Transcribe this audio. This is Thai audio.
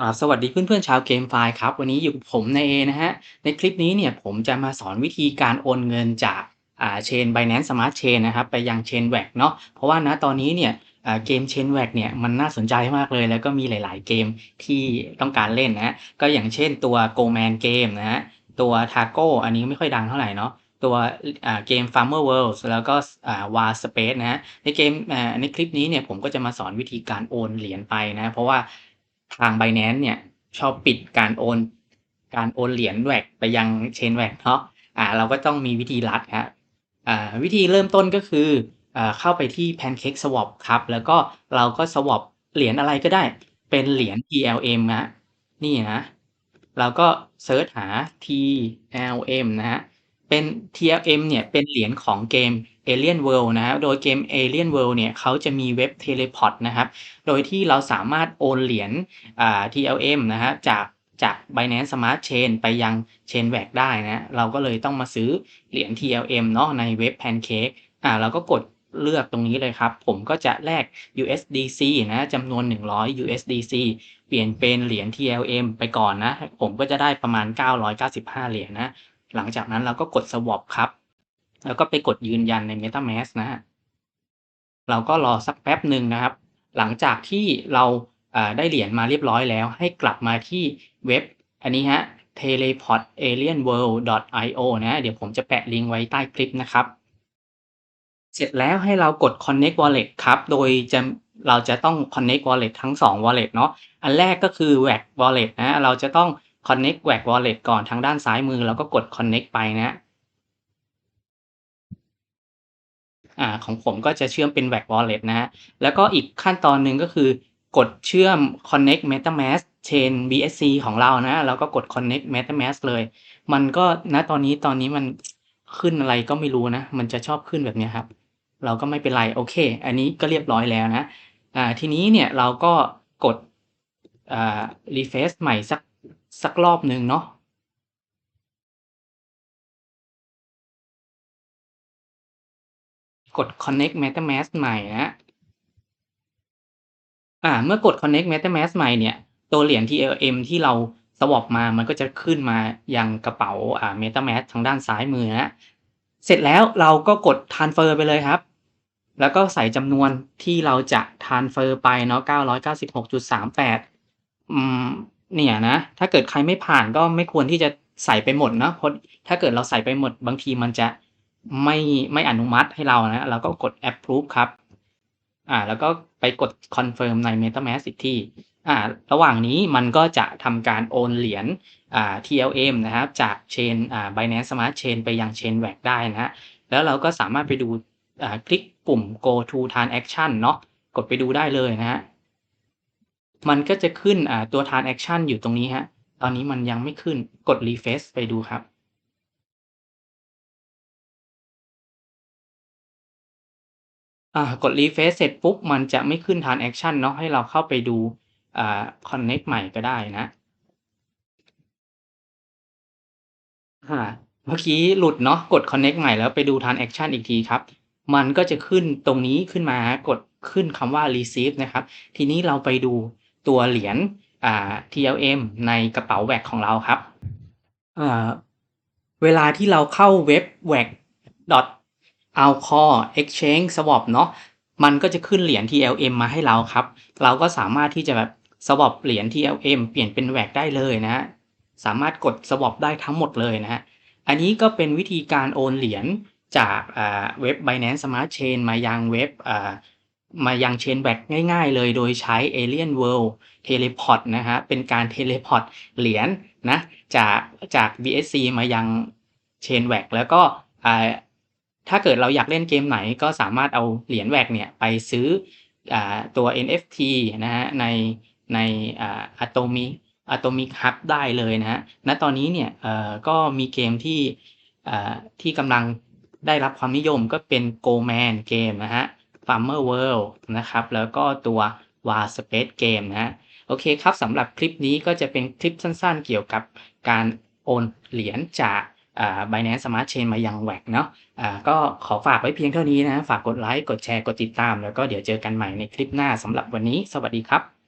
อ่าสวัสดีเพื่อนๆชาวเกมไฟล์ครับ วันนี้อยู่กับผมนายเอนะฮะ ในคลิปนี้เนี่ยผมจะมาสอนวิธีการโอนเงินจากอ่าเชน Binance Smart Chain นะครับ ไปยังเชน WAX เนาะเพราะว่าณตอนนี้เนี่ยอ่าเกมเชน WAX เนี่ยมันน่าสนใจมากเลย แล้วก็มีหลาย ๆ เกมที่ต้องการเล่นนะฮะก็อย่างเช่นตัว Go Man Game นะฮะตัว Taco อันนี้ไม่ค่อยดังเท่าไหร่เนาะตัวอ่าเกม Farmer World แล้วก็อ่า War Space นะฮะในเกมในคลิปนี้เนี่ยผมก็จะมาสอนวิธีการโอนเหรียญไปนะ เพราะว่า ทาง Binance เนี่ยชอบปิดการโอน การโอนเหรียญ WAX ไปยัง Chain WAX เนาะอ่าเราก็ต้องมีวิธีลัดครับอ่าวิธีเริ่มต้นก็คืออ่าเข้าไปที่ Pancake Swap ครับ แล้วก็เราก็ swap เหรียญอะไรก็ได้ เป็นเหรียญ TLM นะนี่นะเราก็เซิร์ชหา TLM นะฮะ เป็น TLM เนี่ยเป็นเหรียญของเกม Alien World นะครับ โดยเกม Alien World เนี่ยเขาจะมีเว็บ Teleport นะครับ โดยที่เราสามารถโอนเหรียญ TLM นะฮะจากจาก Binance Smart Chain ไปยัง Chain WAX ได้นะ เราก็เลยต้องมาซื้อเหรียญ TLM เนาะในเว็บ Pancake อ่าเราก็กดเลือกตรงนี้เลยครับ ผมก็จะแลก USDC นะจำนวน 100 USDC เปลี่ยนเป็นเหรียญ TLM ไปก่อนนะ ผมก็จะได้ประมาณ 995 เหรียญนะ หลังจากนั้นเราก็กด swap ครับ แล้วก็ไปกดยืนยันใน MetaMask นะฮะเราก็รอสักแป๊บหนึ่งนะครับ หลังจากที่เราได้เหรียญมาเรียบร้อยแล้ว ให้กลับมาที่เว็บ อันนี้ฮะ teleportalienworld.io นะเดี๋ยวผมจะแปะลิงก์ไว้ใต้คลิปนะครับ เสร็จแล้วให้เรากด connect wallet ครับ โดยจะเราจะต้อง connect wallet ทั้ง 2 wallet เนาะอันแรกก็คือ WAX wallet นะเราจะต้อง connect WAX wallet ก่อนทางด้านซ้ายมือ แล้วก็กด connect ไปนะอ่าของผมก็จะเชื่อมเป็น WAX wallet นะฮะแล้วก็อีกขั้นตอนหนึ่งก็คือกดเชื่อม connect metamask chain BSC ของเรานะแล้วก็กด connect metamask เลย มันก็ณตอนนี้ตอนนี้มันขึ้นอะไรก็ไม่รู้นะ มันจะชอบขึ้นแบบนี้ครับ เราก็ไม่เป็นไร โอเค อันนี้ก็เรียบร้อยแล้วนะอ่าทีนี้เนี่ยเราก็กดอ่า refresh ใหม่สัก สักรอบหนึ่งเนาะกด connect metamask ใหม่นะอ่า เมื่อกด connect metamask ใหม่เนี่ย ตัวเหรียญ TLM ที่เรา swap มา มันก็จะขึ้นมายังกระเป๋าอ่า metamask ทางด้านซ้ายมือนะเสร็จแล้วเราก็กด transfer ไปเลยครับ แล้วก็ใส่จำนวนที่เราจะ transfer ไปเนาะ996.38อืม เนี่ยนะ ถ้าเกิดใครไม่ผ่านก็ไม่ควรที่จะใส่ไปหมดเนาะเพราะถ้าเกิดเราใส่ไปหมดบางทีมันจะไม่ไม่อนุมัติให้เรานะ เราก็กด approve ครับ อ่า แล้วก็ไปกด confirm ใน MetaMask อีกที่อ่า ระหว่างนี้มันก็จะทำการโอนเหรียญอ่า TLM นะครับ จากเชนอ่า Binance Smart Chain ไปยัง Chain WAX ได้นะฮะ แล้วเราก็สามารถไปดูอ่าคลิกปุ่ม go to transaction เนาะ กดไปดูได้เลยนะฮะ มันก็จะขึ้นตัว transaction อยู่ตรงนี้ฮะ ตอนนี้มันยังไม่ขึ้นกด refresh ไปดูครับกด refresh เสร็จปุ๊บ มันจะไม่ขึ้น transaction เนาะให้เราเข้าไปดูอ่า connect ใหม่ก็ได้นะเมื่อกี้หลุดเนาะกด connect ใหม่แล้วไปดู transaction อีกทีครับ มันก็จะขึ้นตรงนี้ขึ้นมากดขึ้นคำว่า receive นะครับ ทีนี้เราไปดู ตัวเหรียญ TLM ในกระเป๋า WAX ของเราครับ เวลาที่เราเข้าเว็บ wax alcor exchange swap เนาะมันก็จะขึ้นเหรียญ TLM มาให้เราครับ เราก็สามารถที่จะแบบ swap เหรียญ TLM เปลี่ยนเป็น WAX ได้เลยนะ สามารถกด swap ได้ทั้งหมดเลยนะ อันนี้ก็เป็นวิธีการโอนเหรียญจากเว็บ Binance Smart Chain มายังเว็บ มายัง Chain WAX ง่ายๆเลยโดยใช้ Alien World Teleport นะฮะ เป็นการ Teleport เหรียญนะจากจาก BSC มายัง Chain WAX แล้วก็ถ้าเกิดเราอยากเล่นเกมไหนก็สามารถเอาเหรียญ WAX เนี่ยไปซื้ออตัว NFT นะฮะในในอ่า Atomic Atomic Hub ได้เลยนะฮะณตอนนี้เนี่ยก็มีเกมที่ที่กำลังได้รับความนิยมก็เป็น Go Man เกมนะฮะ Farmer World นะครับ แล้วก็ตัว War Space เกมนะฮะโอเคครับสำหรับคลิปนี้ก็จะเป็นคลิปสั้นๆ เกี่ยวกับการโอนเหรียญจากบา Binance Smart Chain มายังแวกเนาะะก็ขอฝากไว้เพียงเท่านี้นะ ฝากกดไลค์ กดแชร์ กดติดตาม แล้วก็เดี๋ยวเจอกันใหม่ในคลิปหน้าสำหรับวันนี้ สวัสดีครับ